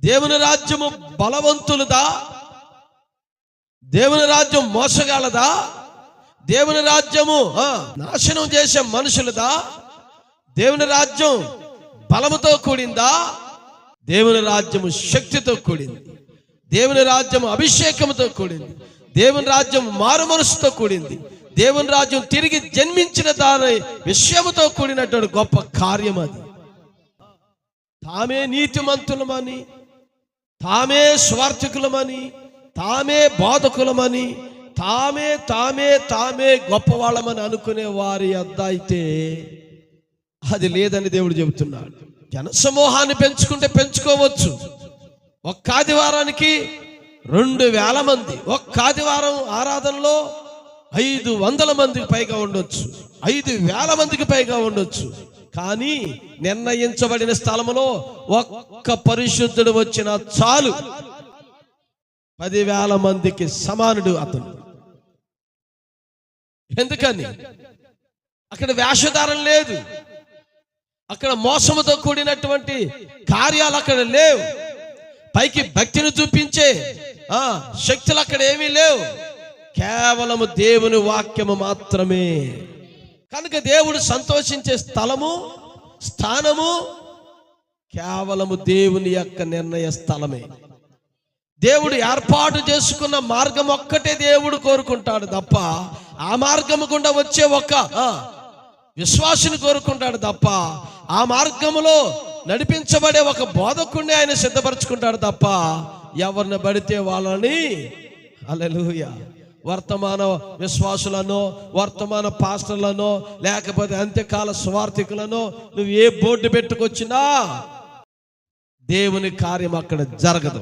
దేవుని రాజ్యము బలవంతులదా? దేవుని రాజ్యం మోసగాలదా దేవుని రాజ్యము నాశనం చేసే మనుషులదా? దేవుని రాజ్యం బలముతో కూడిందా? దేవుని రాజ్యము శక్తితో కూడింది. దేవుని రాజ్యం అభిషేకముతో కూడింది. దేవుని రాజ్యం మారుమనసుతో కూడింది. దేవుని రాజ్యం తిరిగి జన్మించిన దాని విషయముతో కూడినటువంటి గొప్ప కార్యం అది తామే నీతిమంతులమని తామే స్వార్థకులమని తామే బాధకులమని తామే తామే తామే గొప్పవాళ్ళమని అనుకునే వారి అద్ద అయితే అది లేదని దేవుడు చెబుతున్నాడు. జనసమూహాన్ని పెంచుకుంటే పెంచుకోవచ్చు. ఒక్క ఆదివారానికి రెండు వేల మంది ఒక్క ఆదివారం ఆరాధనలో ఐదు వందల మందికి పైగా ఉండొచ్చు. ఐదు వేల మందికి పైగా ఉండొచ్చు. కానీ నిర్ణయించబడిన స్థలములో ఒక్క పరిశుద్ధుడు వచ్చిన చాలు. పదివేల మందికి సమానుడు అతను. ఎందుకని? అక్కడ వేషధారం లేదు. అక్కడ మోసముతో కూడినటువంటి కార్యాలు అక్కడ లేవు. పైకి భక్తిని చూపించే ఆ శక్తులు అక్కడ ఏమీ లేవు. కేవలము దేవుని వాక్యము మాత్రమే. కనుక దేవుడు సంతోషించే స్థలము స్థానము కేవలము దేవుని యొక్క నిర్ణయ స్థలమే. దేవుడు ఏర్పాటు చేసుకున్న మార్గం ఒక్కటే దేవుడు కోరుకుంటాడు తప్ప ఆ మార్గము గుండా వచ్చే ఒక్క విశ్వాసుని కోరుకుంటాడు తప్ప ఆ మార్గములో నడిపించబడే ఒక బోధకుడిని ఆయన సిద్ధపరచుకుంటాడు తప్ప ఎవరిని పడితే వాళ్ళని? అలలుయ వర్తమాన విశ్వాసులను వర్తమాన పాస్టర్లను లేకపోతే అంత్యకాల స్వార్థికులను నువ్వు ఏ బోర్డు పెట్టుకొచ్చినా దేవుని కార్యం అక్కడ జరగదు.